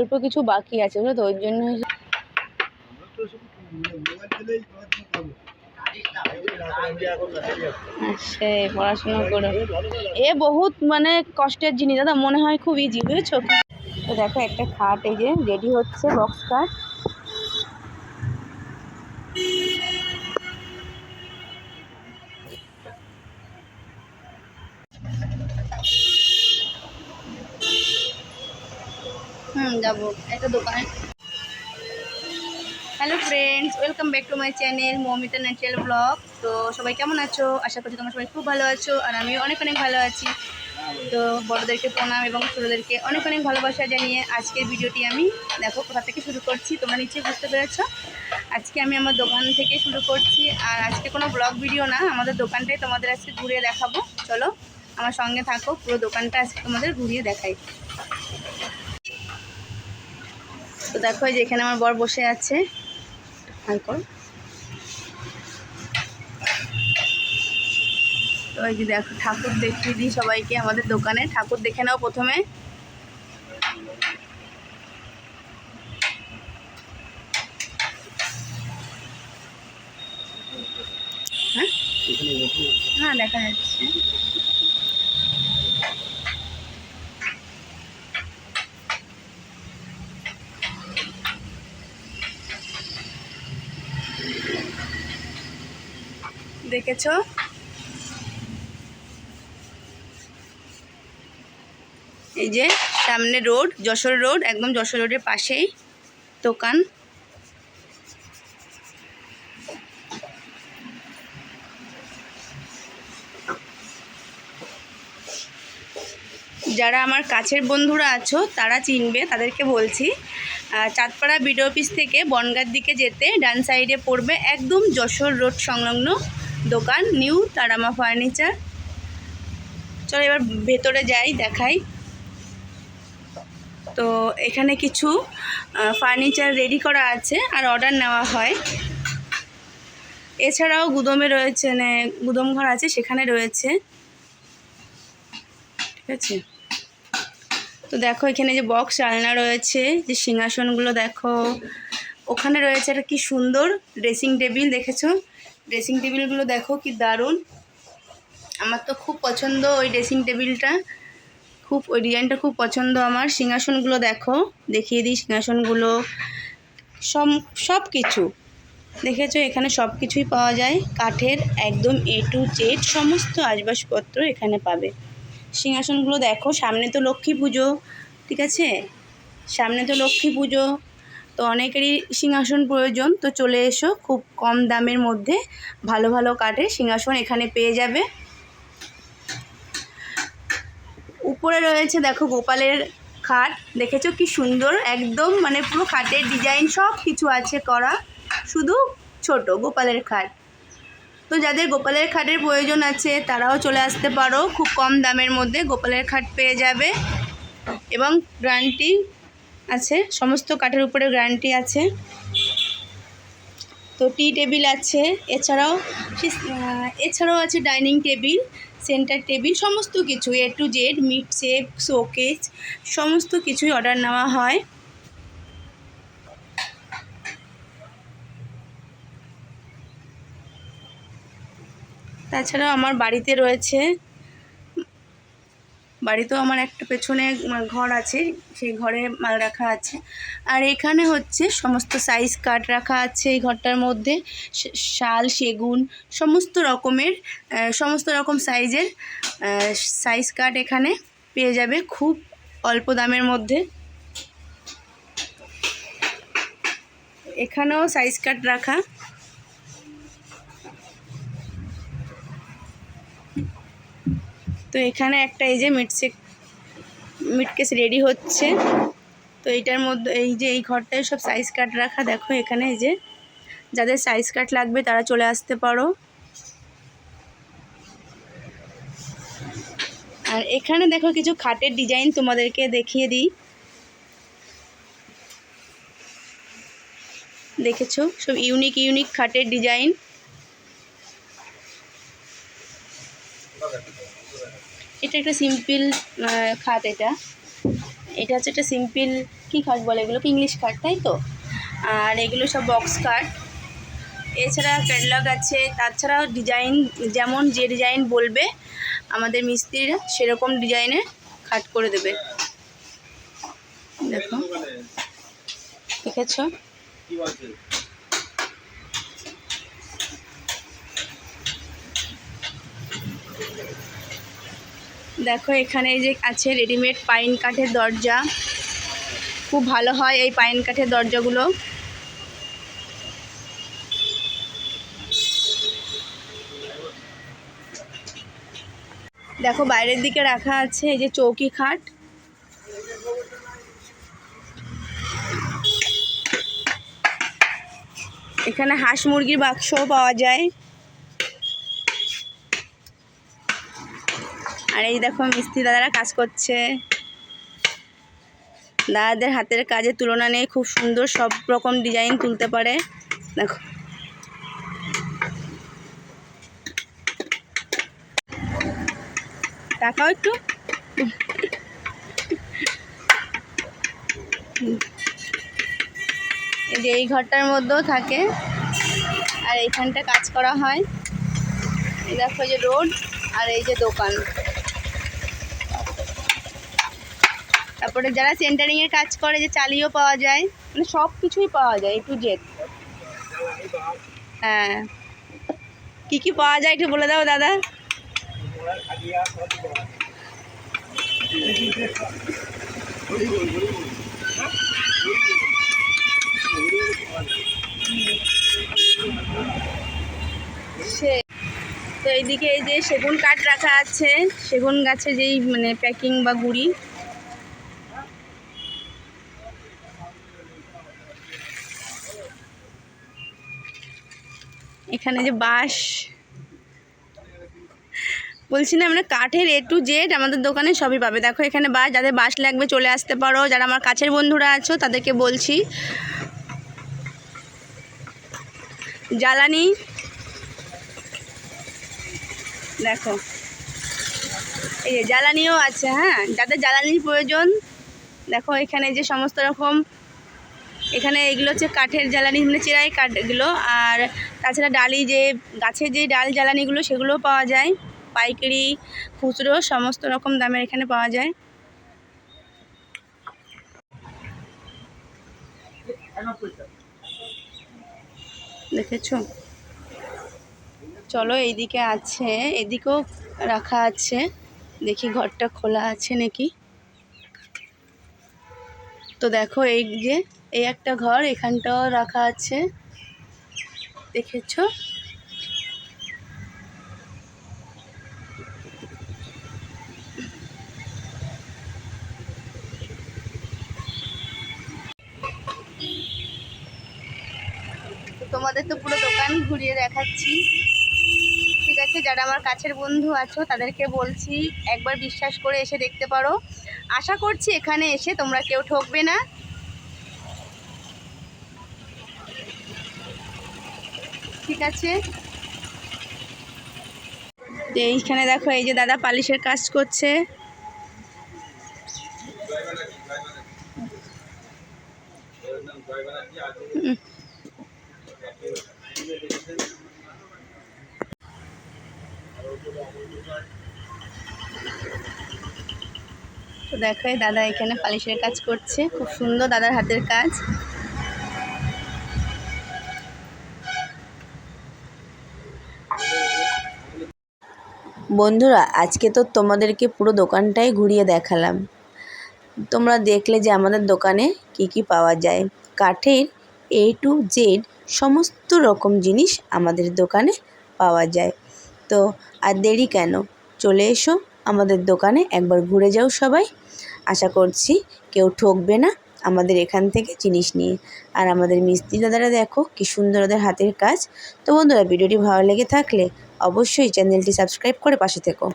অল্প কিছু বাকি আছে, বুঝলো তো? ওই জন্য সে পড়াশোনা করে। এ বহুত মানে কষ্টের জিনিস, দাদা, মনে হয় খুব ইজি বুঝেছ? তো দেখো, একটা খাট এই যে রেডি হচ্ছে বক্স খাট। হুম, যাব। একটা hello friends welcome back to my channel Mamita natural blog তো সবাই কেমন আছো? আশা করছি তোমরা সবাই খুব ভালো আছো, আর আমিও অনেক অনেক ভালো আছি। তো বড়োদেরকে প্রণাম এবং ছোটোদেরকে অনেক অনেক ভালোবাসা জানিয়ে আজকের ভিডিওটি আমি দেখো কোথা থেকে শুরু করছি, তোমরা নিশ্চয়ই বুঝতে পেরেছ। আজকে আমি আমার দোকান থেকে শুরু করছি, আর আজকে কোনো ব্লগ ভিডিও না, আমাদের দোকানটাই তোমাদের আজকে ঘুরিয়ে দেখাবো। চলো আমার সঙ্গে থাকো, পুরো দোকানটা আজকে তোমাদের ঘুরিয়ে দেখাই। তো দেখো যে এখানে আমার বর বসে আছে। তো এই দেখো, ঠাকুর দেখিয়ে দিই সবাইকে আমাদের দোকানে। ঠাকুর দেখে নাও প্রথমে। হ্যাঁ? দেখা যাচ্ছে। দেখেছ? এই যে সামনে রোড, যশোর রোড, একদম যশোর রোডের পাশেই দোকান। যারা আমার কাছের বন্ধুরা আছো, তারা চিনবে, তাদেরকে বলছি চাঁদপাড়া বিডিও অফিস থেকে বনগার দিকে যেতে ডান সাইডে পড়বে একদম যশোর রোড সংলগ্ন দোকান নিউ তারামা ফার্নিচার চলো এবার ভেতরে যাই, দেখাই। তো এখানে কিছু ফার্নিচার রেডি করা আছে আর অর্ডার নেওয়া হয়। এছাড়াও গুদমে রয়েছে মানে গুদম ঘর আছে, সেখানে রয়েছে। ঠিক আছে? তো দেখো এখানে যে বক্স আলনা রয়েছে, যে সিংহাসনগুলো দেখো। ওখানে রয়েছে একটা কি সুন্দর ড্রেসিং টেবিল দেখেছ? ড্রেসিং টেবিলগুলো দেখো কি দারুণ। আমার তো খুব পছন্দ ওই ড্রেসিং টেবিলটা খুব, ওই ডিজাইনটা খুব পছন্দ আমার। সিংহাসনগুলো দেখো, দেখিয়ে দিই সিংহাসনগুলো। সব সব কিছু দেখেছ? এখানে সব কিছুই পাওয়া যায়। কাঠের একদম এ টু জেড সমস্ত আসবাবপত্র এখানে পাবে। সিংহাসনগুলো দেখো, সামনে তো লক্ষ্মী পুজো, ঠিক আছে? সামনে তো লক্ষ্মী পুজো। তো অনেকেরই সিংহাসন প্রয়োজন, তো চলে এসো। খুব কম দামের মধ্যে ভালো ভালো কাঠের সিংহাসন এখানে পেয়ে যাবে। উপরে রয়েছে দেখো গোপালের খাট। দেখেছ কি সুন্দর? একদম মানে পুরো খাটের ডিজাইন সব কিছু আছে করা, শুধু ছোট গোপালের খাট। তো যাদের গোপালের খাটের প্রয়োজন আছে, তারাও চলে আসতে পারো। খুব কম দামের মধ্যে গোপালের খাট পেয়ে যাবে। এবং গ্যারান্টি আছে, সমস্ত কাঠের উপরে গ্যারান্টি আছে। তো টি টেবিল আছে, এছাড়াও এছাড়াও আছে ডাইনিং টেবিল, সেন্টার টেবিল, সমস্ত কিছু A to Z meat safe, showcase, সমস্ত কিছুই অর্ডার নেওয়া হয়। তাছাড়াও আমার বাড়িতে রয়েছে বাড়িতেও আমার একটা পেছনে ঘর আছে, সেই ঘরে মাল রাখা আছে। আর এখানে হচ্ছে সমস্ত সাইজ কাঠ রাখা আছে এই ঘরটার মধ্যে শাল, সেগুন, সমস্ত রকমের সমস্ত রকম সাইজের সাইজ কাঠ এখানে পেয়ে যাবে খুব অল্প দামের মধ্যে। এখানেও সাইজ কাঠ রাখা। তো এখানে একটা এই যে মিটসেক মিটকেস রেডি হচ্ছে। তো এইটার মধ্যে এই যে এই ঘরটায় সব সাইজ কাট রাখা, দেখো এখানে এই যে যাদের সাইজ কাট লাগবে তারা চলে আসতে পারো। আর এখানে দেখো কিছু খাটের ডিজাইন তোমাদেরকে দেখিয়ে দিই। দেখেছ? সব ইউনিক ইউনিক খাটের ডিজাইন এটা একটা সিম্পল খাট এটা। এটা হচ্ছে একটা সিম্পল কী খাট বলে এগুলোকে? ইংলিশ খাট, তাই তো? আর এগুলো সব বক্স খাট। এছাড়া ক্যাটলগ আছে। তাছাড়াও ডিজাইন যেমন যে ডিজাইন বলবে, আমাদের মিস্ত্রিরা সেরকম ডিজাইনের খাট করে দেবে। দেখো। দেখেছ? দেখো, এখানে এই যে আছে রেডিমেড পাইন কাঠের দরজা। খুব ভালো হয় এই পাইন কাঠের দরজাগুলো। দেখো, বাইরের দিকে রাখা আছে এই যে চৌকি খাট। এখানে হাঁস মুরগির বাক্সও পাওয়া যায়। আর এই দেখো মিস্ত্রি দাদারা কাজ করছে। দাদাদের হাতের কাজের তুলনা নেই, খুব সুন্দর সব রকম ডিজাইন তুলতে পারে। দেখো। তাকাও একটু। এই যে এই ঘরটার মধ্যেও থাকে। আর এইখানটা কাজ করা হয়। এই দেখো যে রোড আর এই যে দোকান। তারপরে যারা সেন্টারিংয়ের কাজ করে, যে চালিও পাওয়া যায় মানে সব কিছুই পাওয়া যায় একটু জেড হ্যাঁ। কী কী পাওয়া যায় একটু বলে দাও, দাদা। সে, তো এইদিকে এই যে সেগুন কাঠ রাখা আছে, সেগুন গাছে যেই মানে প্যাকিং বা গুড়ি এখানে যে বাঁশ। বলছি না আমরা কাঠের এ টু জেড আমাদের দোকানে সবই পাবে। দেখো এখানে বাঁশ, যাদের বাঁশ লাগবে চলে আসতে পারো। যারা আমার কাছের বন্ধুরা আছো, তাদেরকে বলছি। জ্বালানি। দেখো। এই যে জ্বালানিও আছে হ্যাঁ? যাদের জ্বালানির প্রয়োজন, দেখো এখানে যে সমস্ত রকম এখানে এগুলো হচ্ছে কাঠের জ্বালানি মানে চেরাই কাঠগুলো আর তাছাড়া ডালি যে গাছের যে ডাল জ্বালানিগুলো, সেগুলোও পাওয়া যায়। পাইকারি, খুচরো, সমস্ত রকম দামের এখানে পাওয়া যায়। দেখেছ? চলো এইদিকে আছে, এদিকেও রাখা আছে। দেখি ঘরটা খোলা আছে নাকি? তো দেখো এই যে এই একটা ঘর, এখানটাও রাখা আছে। দেখেছ? তোমাদের তো পুরো দোকান ঘুরিয়ে দেখাচ্ছি। ঠিক আছে, যারা আমার কাছের বন্ধু আছো, তাদেরকে বলছি, একবার বিশ্বাস করে এসে দেখতে পারো। আশা করছি এখানে এসে তোমরা কেউ ঠকবে না। ঠিক আছে এইখানে দেখো, এই যে দাদা পালিশের কাজ করছে। তো দেখো দাদা এখানে পালিশের কাজ করছে। খুব সুন্দর দাদার হাতের কাজ। বন্ধুরা, আজকে তো তোমাদেরকে পুরো দোকানটাই ঘুরিয়ে দেখালাম। তোমরা দেখলে যে আমাদের দোকানে কি কি পাওয়া যায়। কাঠের এ টু জেড সমস্ত রকম জিনিস আমাদের দোকানে পাওয়া যায়। তো আর দেরি কেন? চলে এসো আমাদের দোকানে, একবার ঘুরে যাও সবাই। আশা করছি কেউ ঠকবে না। আমাদের এখান থেকে জিনিস নিয়ে। আর আমাদের মিস্ত্রি দাদারা দেখো কি সুন্দর ওদের হাতের কাজ। তো বন্ধুরা, ভিডিওটি ভালো লেগে থাকলে অবশ্যই চ্যানেলটি সাবস্ক্রাইব করে পাশে থেকো।